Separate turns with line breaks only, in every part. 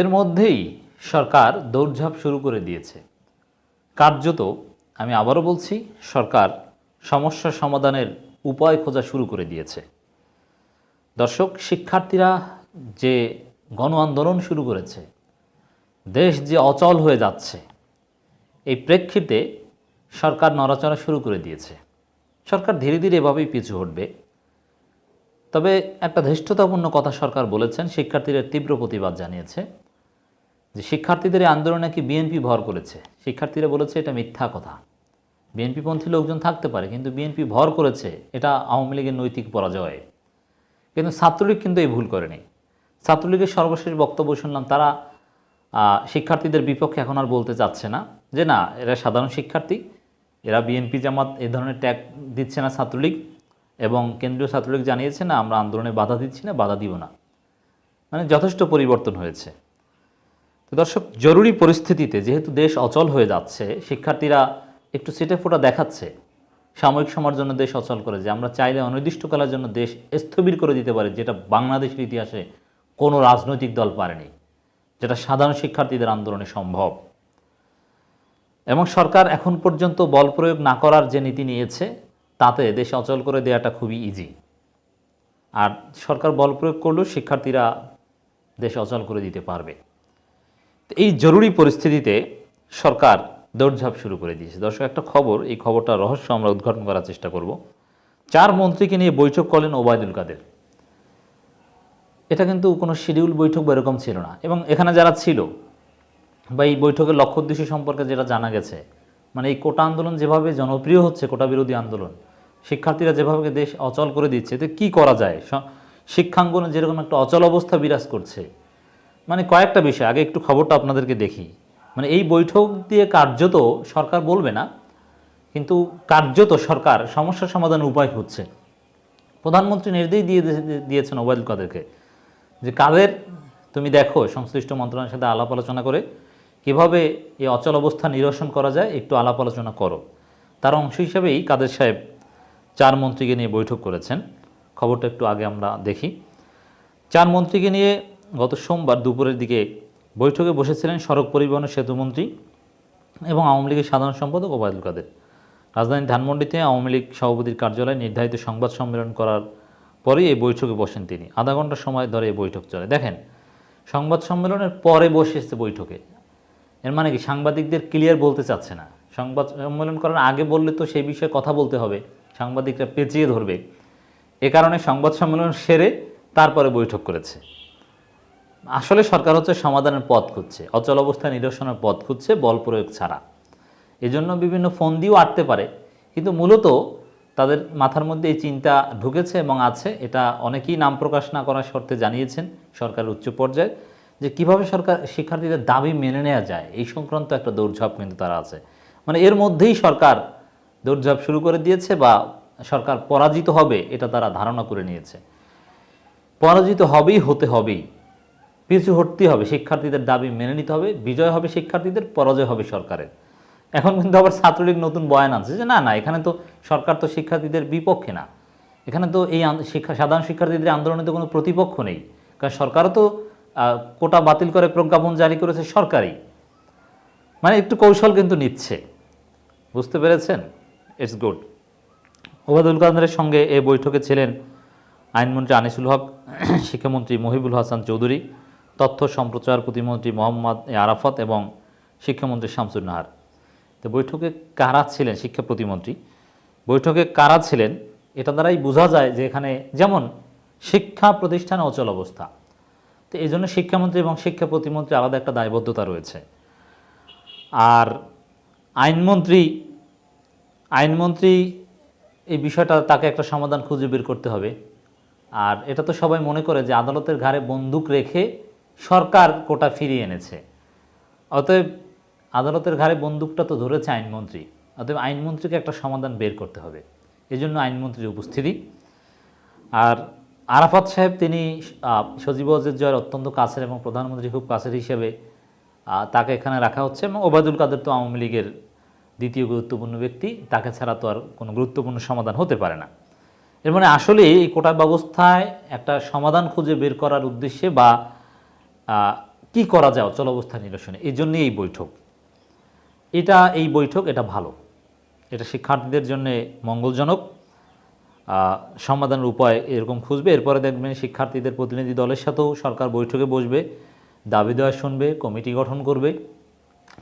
এর মধ্যেই সরকার দৌড়ঝাঁপ শুরু করে দিয়েছে। কার্যত আমি আবারও বলছি, সরকার সমস্যা সমাধানের উপায় খোঁজা শুরু করে দিয়েছে। দর্শক, শিক্ষার্থীরা যে গণ আন্দোলন শুরু করেছে, দেশ যে অচল হয়ে যাচ্ছে, এই প্রেক্ষিতে সরকার নড়াচড়া শুরু করে দিয়েছে। সরকার ধীরে ধীরে এভাবেই পিছু হটবে। তবে একটা ধৃষ্টতাপূর্ণ কথা সরকার বলেছেন, শিক্ষার্থীদের তীব্র প্রতিবাদ জানিয়েছে। যে শিক্ষার্থীদের এই আন্দোলনে নাকি বিএনপি ভর করেছে? শিক্ষার্থীরা বলেছে এটা মিথ্যা কথা। বিএনপিপন্থী লোকজন থাকতে পারে, কিন্তু বিএনপি ভর করেছে এটা আওয়ামী লীগের নৈতিক পরাজয়। কিন্তু ছাত্রলীগ কিন্তু এই ভুল করেনি। ছাত্রলীগের সর্বশেষ বক্তব্য শুনলাম, তারা শিক্ষার্থীদের বিপক্ষে এখন আর বলতে চাচ্ছে না যে না, এরা সাধারণ শিক্ষার্থী, এরা বিএনপি জামাত এই ধরনের ট্যাগ দিচ্ছে না ছাত্রলীগ এবং কেন্দ্রীয় ছাত্রলীগ জানিয়েছে না, আমরা আন্দোলনে বাধা দিচ্ছি না, বাধা দিব না। মানে যথেষ্ট পরিবর্তন হয়েছে। তো দর্শক, জরুরি পরিস্থিতিতে যেহেতু দেশ অচল হয়ে যাচ্ছে, শিক্ষার্থীরা একটু সেটে ফোটা দেখাচ্ছে। সাময়িক সময়ের জন্য দেশ অচল করে যে আমরা চাইলে অনির্দিষ্টকালের জন্য দেশ স্থবির করে দিতে পারি, যেটা বাংলাদেশের ইতিহাসে কোনো রাজনৈতিক দল পারেনি, যেটা সাধারণ শিক্ষার্থীদের আন্দোলনে সম্ভব। এবং সরকার এখন পর্যন্ত বল প্রয়োগ না করার যে নীতি নিয়েছে, তাতে দেশ অচল করে দেওয়াটা খুবই ইজি আর সরকার বল প্রয়োগ করলেও শিক্ষার্থীরা দেশ অচল করে দিতে পারবে। এই জরুরি পরিস্থিতিতে সরকার দৌড়ঝাঁপ শুরু করে দিয়েছে। দর্শক, একটা খবর, এই খবরটা রহস্য আমরা উদ্ঘাটন করার চেষ্টা করব। চার মন্ত্রীকে নিয়ে বৈঠক করলেন ওবায়দুল কাদের। এটা কিন্তু কোনো শিডিউল বৈঠক বা এরকম ছিল না। এবং এখানে যারা ছিল বা এই বৈঠকের লক্ষ্য উদ্দেশ্য সম্পর্কে যেটা জানা গেছে মানে এই কোটা আন্দোলন যেভাবে জনপ্রিয় হচ্ছে, কোটা বিরোধী আন্দোলন, শিক্ষার্থীরা যেভাবে দেশ অচল করে দিচ্ছে, তো কী করা যায়? শিক্ষাঙ্গনে যেরকম একটা অচল অবস্থা বিরাজ করছে মানে কয়েকটা বিষয়, আগে একটু খবরটা আপনাদেরকে দেখি। মানে এই বৈঠক দিয়ে কার্যত সরকার বলবে না, কিন্তু কার্যত সরকার সমস্যা সমাধানের উপায় হচ্ছে। প্রধানমন্ত্রী নির্দেশ দিয়ে দিয়ে- দিয়েছেন ওবায়দুল কাদেরকে যে কাদের, তুমি দেখো সংশ্লিষ্ট মন্ত্রণালয়ের সাথে আলাপ আলোচনা করে কীভাবে এই অচল অবস্থা নিরসন করা যায়, একটু আলাপ আলোচনা করো। তার অংশ হিসাবেই কাদের সাহেব চার মন্ত্রীকে নিয়ে বৈঠক করেছেন। খবরটা একটু আগে আমরা দেখি। চার মন্ত্রীকে নিয়ে গত সোমবার দুপুরের দিকে বৈঠকে বসেছিলেন সড়ক পরিবহন সেতুমন্ত্রী এবং আওয়ামী লীগের সাধারণ সম্পাদক ওবায়দুল কাদের। রাজধানী ধানমন্ডিতে আওয়ামী লীগ সভাপতির কার্যালয়ে নির্ধারিত সংবাদ সম্মেলন করার পরেই এই বৈঠকে বসেন তিনি। আধা ঘণ্টা সময় ধরে এই বৈঠক চলে। দেখেন, সংবাদ সম্মেলনের পরে বসে এসছে বৈঠকে। এর মানে কি? সাংবাদিকদের ক্লিয়ার বলতে চাচ্ছে না। সংবাদ সম্মেলন করার আগে বললে তো সেই বিষয়ে কথা বলতে হবে। সাংবাদিকরা পেঁচিয়ে ধরবে। এ কারণে সংবাদ সম্মেলন সেরে তারপরে বৈঠক করেছে। আসলে সরকার হচ্ছে সমাধানের পথ খুঁজছে, অচল অবস্থা নিরসনের পথ খুঁজছে, বল প্রয়োগ ছাড়া। এজন্য বিভিন্ন ফোন দিয়েও আটতে পারে, কিন্তু মূলত তাদের মাথার মধ্যে এই চিন্তা ঢুকেছে এবং আছে। এটা অনেকেই নাম প্রকাশ না করার শর্তে জানিয়েছেন সরকারের উচ্চ পর্যায়ে, যে কীভাবে সরকার শিক্ষার্থীদের দাবি মেনে নেওয়া যায়, এই সংক্রান্ত একটা দৌড়ঝাঁপ কিন্তু তারা আছে। মানে এর মধ্যেই সরকার দৌড়ঝাঁপ শুরু করে দিয়েছে বা সরকার পরাজিত হবে, এটা তারা ধারণা করে নিয়েছে। পরাজিত হবেই, হতে হবেই। পিছু হটতেই হবে, শিক্ষার্থীদের দাবি মেনে নিতে হবে, বিজয় হবে শিক্ষার্থীদের, পরাজয় হবে সরকারের। এখন কিন্তু আবার ছাত্রলীগ নতুন বয়ান আনছে যে না না, এখানে তো সরকার তো শিক্ষার্থীদের বিপক্ষে না। এখানে তো এই শিক্ষা সাধারণ শিক্ষার্থীদের আন্দোলনে তো কোনো প্রতিপক্ষ নেই। কারণ সরকারও তো কোটা বাতিল করে প্রজ্ঞাপন জারি করেছে সরকারই। মানে একটু কৌশল কিন্তু নিচ্ছে। বুঝতে পেরেছেন? ইটস গুড ওবায়দুল কাদেরের সঙ্গে এ বৈঠকে ছিলেন আইনমন্ত্রী আনিসুল হক, শিক্ষামন্ত্রী মহিবুল হাসান চৌধুরী। তথ্য সম্প্রচার প্রতিমন্ত্রী মোহাম্মদ আরাফাত এবং শিক্ষামন্ত্রী শামসুর নাহার। তো বৈঠকে কারা ছিলেন শিক্ষা প্রতিমন্ত্রী? বৈঠকে কারা ছিলেন? এটা দ্বারাই বোঝা যায় যে এখানে যেমন শিক্ষা প্রতিষ্ঠানে অচল অবস্থা। তো এই জন্য শিক্ষামন্ত্রী এবং শিক্ষা প্রতিমন্ত্রী আলাদা একটা দায়বদ্ধতা রয়েছে। আর আইনমন্ত্রী আইনমন্ত্রী এই বিষয়টা তাকে একটা সমাধান খুঁজে বের করতে হবে। আর এটা তো সবাই মনে করে যে আদালতের ঘাড়ে বন্দুক রেখে সরকার কোটা ফিরিয়ে এনেছে। অতএব আদালতের ঘাড়ে বন্দুকটা তো ধরেছে আইনমন্ত্রী। অতএব আইনমন্ত্রীকে একটা সমাধান বের করতে হবে। এই জন্য আইনমন্ত্রীর উপস্থিতি। আর আরাফাত সাহেব তিনি সজীব জয়ের অত্যন্ত কাছের এবং প্রধানমন্ত্রী খুব কাছের হিসেবে তাকে এখানে রাখা হচ্ছে এবং ওবায়দুল কাদের তো আওয়ামী লীগের দ্বিতীয় গুরুত্বপূর্ণ ব্যক্তি, তাকে ছাড়া তো আর কোনো গুরুত্বপূর্ণ সমাধান হতে পারে না। এর মানে আসলে এই কোটা ব্যবস্থায় একটা সমাধান খুঁজে বের করার উদ্দেশ্যে বা কি করা যায় অচল অবস্থা নিরসনে? এই জন্যই এই বৈঠক। এটা, এই বৈঠক, এটা ভালো। এটা শিক্ষার্থীদের জন্য মঙ্গলজনক। সমাধানের উপায় এরকম খুঁজবে। এরপরে দেখবেন শিক্ষার্থীদের প্রতিনিধি দলের সাথেও সরকার বৈঠকে বসবে, দাবি দেওয়া শুনবে, কমিটি গঠন করবে।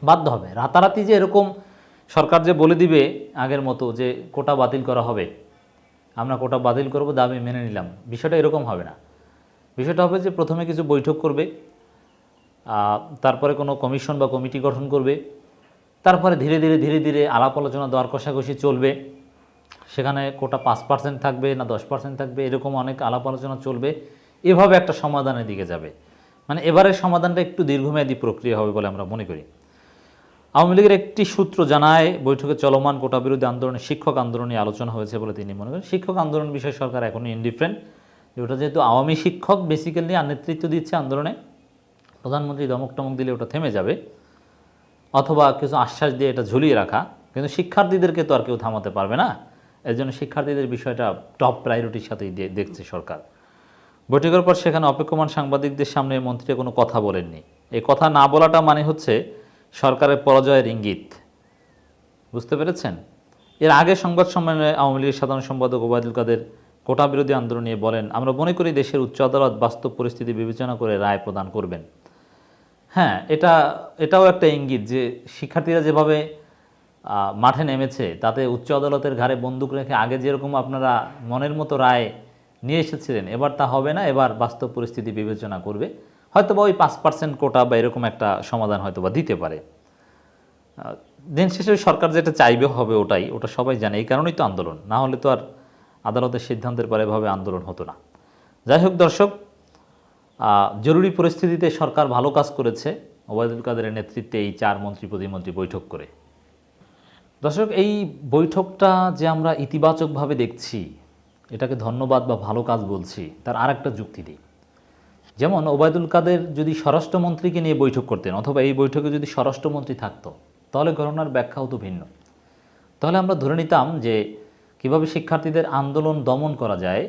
বাধ্য হবে। রাতারাতি যে এরকম সরকার যে বলে দিবে আগের মতো যে কোটা বাতিল করা হবে, আমরা কোটা বাতিল করব, দাবি মেনে নিলাম। বিষয়টা এরকম হবে না। বিষয়টা হবে যে প্রথমে কিছু বৈঠক করবে তারপরে কোনো কমিশন বা কমিটি গঠন করবে। তারপরে ধীরে ধীরে ধীরে ধীরে আলাপ আলোচনা দর কষাকষি চলবে। সেখানে কোটা পাঁচ পার্সেন্ট থাকবে না দশ পার্সেন্ট থাকবে, এরকম অনেক আলাপ আলোচনা চলবে। এভাবে একটা সমাধানের দিকে যাবে। মানে এবারের সমাধানটা একটু দীর্ঘমেয়াদী প্রক্রিয়া হবে বলে আমরা মনে করি। আওয়ামী লীগের একটি সূত্র জানায়, বৈঠকে চলমান কোটা বিরোধী আন্দোলনে শিক্ষক আন্দোলন আলোচনা হয়েছে বলে তিনি মনে করেন। শিক্ষক আন্দোলন বিষয়ে সরকার এখনই ইনডিফারেন্ট ওটা যেহেতু আওয়ামী শিক্ষক বেসিক্যালি আর নেতৃত্ব দিচ্ছে আন্দোলনে। প্রধানমন্ত্রী দমক টমক দিলে ওটা থেমে যাবে, অথবা কিছু আশ্বাস দিয়ে এটা ঝুলিয়ে রাখা, কিন্তু শিক্ষার্থীদেরকে তো আর কেউ থামাতে পারবে না। এর জন্য শিক্ষার্থীদের বিষয়টা টপ প্রায়োরিটির সাথেই দেখছে সরকার। বৈঠকের পর সেখানে অপেক্ষমান সাংবাদিকদের সামনে মন্ত্রীরা কোনো কথা বলেননি। এই কথা না বলাটা মানে হচ্ছে সরকারের পরাজয়ের ইঙ্গিত। বুঝতে পেরেছেন? এর আগে সংবাদ সম্মেলনে আওয়ামী লীগের সাধারণ সম্পাদক ওবায়দুল কাদের কোটা বিরোধী আন্দোলন নিয়ে বলেন, আমরা মনে করি দেশের উচ্চ আদালত বাস্তব পরিস্থিতি বিবেচনা করে রায় প্রদান করবেন। হ্যাঁ এটা, এটাও একটা ইঙ্গিত যে শিক্ষার্থীরা যেভাবে মাঠে নেমেছে, তাতে উচ্চ আদালতের ঘাড়ে বন্দুক রেখে আগে যেরকম আপনারা মনের মতো রায় নিয়ে এসেছিলেন, এবার তা হবে না, এবার বাস্তব পরিস্থিতি বিবেচনা করবে। হয়তো বা ওই পাঁচ পার্সেন্ট কোটা বা এরকম একটা সমাধান হয়তো বা দিতে পারে। দিন শেষে সরকার যেটা চাইবে হবে ওটাই, ওটা সবাই জানে, এই কারণেই তো আন্দোলন। না হলে তো আর আদালতের সিদ্ধান্তের পরে এভাবে আন্দোলন হতো না। যাই হোক দর্শক জরুরি পরিস্থিতিতে সরকার ভালো কাজ করেছে। ওবায়দুল কাদেরের নেতৃত্বে এই চার মন্ত্রী, প্রতিমন্ত্রী বৈঠক করে। দর্শক, এই বৈঠকটা যে আমরা ইতিবাচকভাবে দেখছি, এটাকে ধন্যবাদ বা ভালো কাজ বলছি, তার আর একটা যুক্তি দিই। যেমন, ওবায়দুল কাদের যদি স্বরাষ্ট্রমন্ত্রীকে নিয়ে বৈঠক করতেন, অথবা এই বৈঠকে যদি স্বরাষ্ট্রমন্ত্রী থাকতো, তাহলে ঘটনার ব্যাখ্যা হতো ভিন্ন। তাহলে আমরা ধরে নিতাম যে, কীভাবে শিক্ষার্থীদের আন্দোলন দমন করা যায়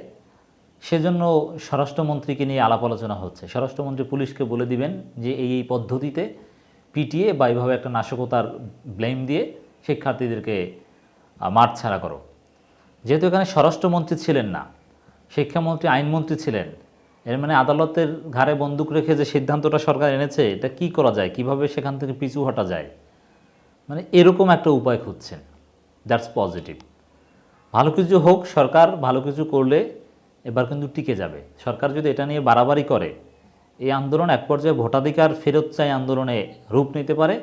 সেজন্য স্বরাষ্ট্রমন্ত্রীকে নিয়ে আলাপ আলোচনা হচ্ছে। স্বরাষ্ট্রমন্ত্রী পুলিশকে বলে দিবেন যে এই এই পদ্ধতিতে পিটিয়ে বা এইভাবে একটা নাশকতার ব্লেম দিয়ে শিক্ষার্থীদেরকে মাঠ ছাড়া করো। যেহেতু এখানে স্বরাষ্ট্রমন্ত্রী ছিলেন না, শিক্ষামন্ত্রী, আইনমন্ত্রী ছিলেন, এর মানে আদালতের ঘাড়ে বন্দুক রেখে যে সিদ্ধান্তটা সরকার এনেছে, এটা কি করা যায়? কীভাবে সেখান থেকে পিছু হটা যায়? মানে এরকম একটা উপায় খুঁজছেন। That's positive. ভালো কিছু হোক সরকার, ভালো কিছু করলে এবার কিন্তু টিকে যাবে। সরকার যদি এটা নিয়ে বাড়াবাড়ি করে, এই আন্দোলন এক পর্যায়ে ভোটাধিকার ফেরত চাই আন্দোলনে রূপ নিতে পারে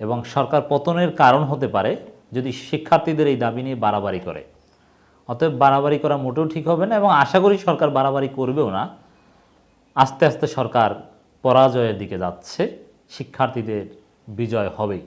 এবং সরকার পতনের কারণ হতে পারে যদি শিক্ষার্থীদের এই দাবি নিয়ে বাড়াবাড়ি করে। অতএব বাড়াবাড়ি করা মোটেও ঠিক হবে না এবং আশা করি সরকার বাড়াবাড়ি করবেও না। আস্তে আস্তে সরকার পরাজয়ের দিকে যাচ্ছে। শিক্ষার্থীদের বিজয় হবেই।